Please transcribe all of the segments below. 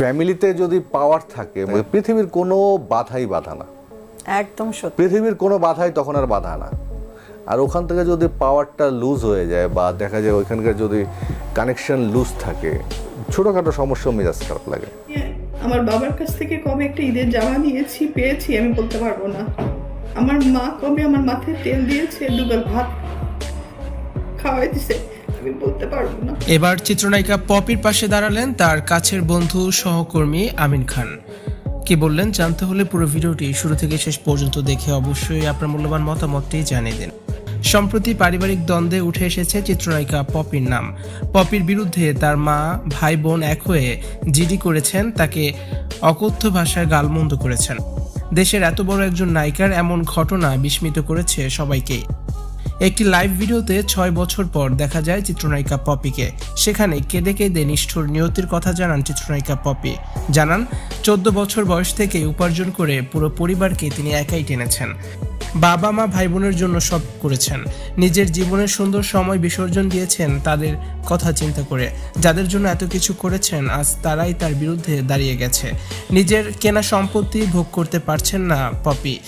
ফ্যামিলিতে যদি পাওয়ার থাকে মানে পৃথিবীর কোনো বাধাই বাধা না। একদম সত্যি। পৃথিবীর কোনো বাধাই তখন আর বাধা না। আর ওখান থেকে যদি পাওয়ারটা লুজ হয়ে যায় বা দেখা যায় ওইখানকার যদি কানেকশন লুজ থাকে ছোটোখাটো সমস্যা মেজাজ খারাপ লাগে। আমার বাবার কাছ থেকে কবে একটা ঈদের জামা নিয়েছি পেয়েছি আমি বলতে পারব না। আমার মা কবে আমার মাথায় তেল দিয়েছে দুবার ভাত খাওয়াই দিছে। আমি বলতে পারব না। এবার চিত্রনায়িকা পপির পাশে দাঁড়ালেন তার কাছের বন্ধু সহকর্মী আমিন খান। কি বললেন, জানতে হলে পুরো ভিডিওটি শুরু থেকে শেষ পর্যন্ত দেখে অবশ্যই আপনার মূল্যবান মতামতটি জানিয়ে দিন। সম্প্রতি পারিবারিক দ্বন্দ্বে উঠে এসেছে চিত্রনায়িকা পপির নাম। পপির বিরুদ্ধে তার মা, ভাই বোন এক হয়ে জিডি করেছেন, তাকে অকথ্য ভাষায় গালমন্দ করেছেন। দেশের এত বড় একজন নায়িকার এমন ঘটনা বিস্মিত করেছে সবাইকেই। একটি লাইভ ভিডিওতে ছয় বছর পর দেখা যায় চিত্রনায়িকা পপিকে। সেখানে কেঁদে কেঁদে নিষ্ঠুর নিয়তির কথা জানান চিত্রনায়িকা পপি। জানান, চোদ্দ বছর বয়স থেকে উপার্জন করে পুরো পরিবারকে তিনি একাই টেনেছেন। বাবা, মা ভাই বোনের জন্য সব করেছেন। নিজের জীবনের সুন্দর সময় বিসর্জন দিয়েছেন তাদের কথা চিন্তা করে। যাদের জন্য এত কিছু করেছেন, আজ তারাই তার বিরুদ্ধে দাঁড়িয়ে গেছে। নিজের কেনা সম্পত্তি ভোগ করতে পারছেন না পপি।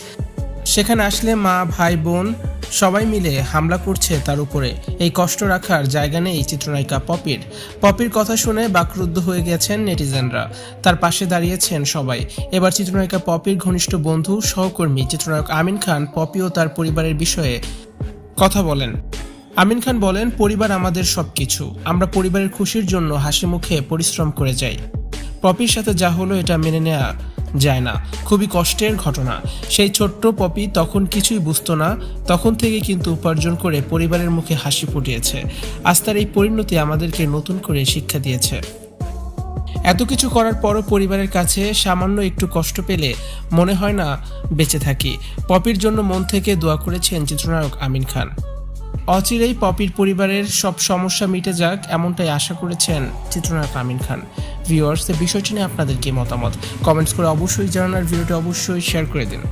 সেখানে আসলে মা, ভাই, বোন সবাই মিলে হামলা করছে তার উপরে। এই কষ্ট রাখার জায়গা নেই চিত্রনায়িকা পপির। পপির কথা শুনে বাকরুদ্ধ হয়ে গেছেন নেটিজেনরা। তার পাশে দাঁড়িয়েছেন সবাই। এবার চিত্রনায়িকা পপির ঘনিষ্ঠ বন্ধু, সহকর্মী চিত্রনায়ক আমিন খান, পপি ও তার পরিবারের বিষয়ে কথা বলেন। আমিন খান বলেন, পরিবার আমাদের সবকিছু। আমরা পরিবারের খুশির জন্য হাসি মুখে পরিশ্রম করে যাই। পপির সাথে যা হলো এটা মেনে নেওয়া যায় না। খুবই কষ্টের ঘটনা। সেই ছোট্ট পপি তখন কিছুই বুঝতো না, তখন থেকে কিন্তু উপার্জন করে পরিবারের মুখে হাসি ফুটিয়েছে। আজ তার এই পরিণতি আমাদেরকে নতুন করে শিক্ষা দিয়েছে। এত কিছু করার পরও পরিবারের কাছে সামান্য একটু কষ্ট পেলে মনে হয় না বেঁচে থাকি। পপির জন্য মন থেকে দোয়া করেছেন চিত্রনায়ক আমিন খান। অচিরেই পপির পরিবারের সব সমস্যা মিটে যাক এমনটাই আশা করেছেন চিত্রনায়ক আমিন খান। ভিউয়ার্স বিষয়টি নিয়ে আপনাদের কি মতামত? কমেন্টস করে অবশ্যই জানান আর ভিডিওটি অবশ্যই শেয়ার করে দিন।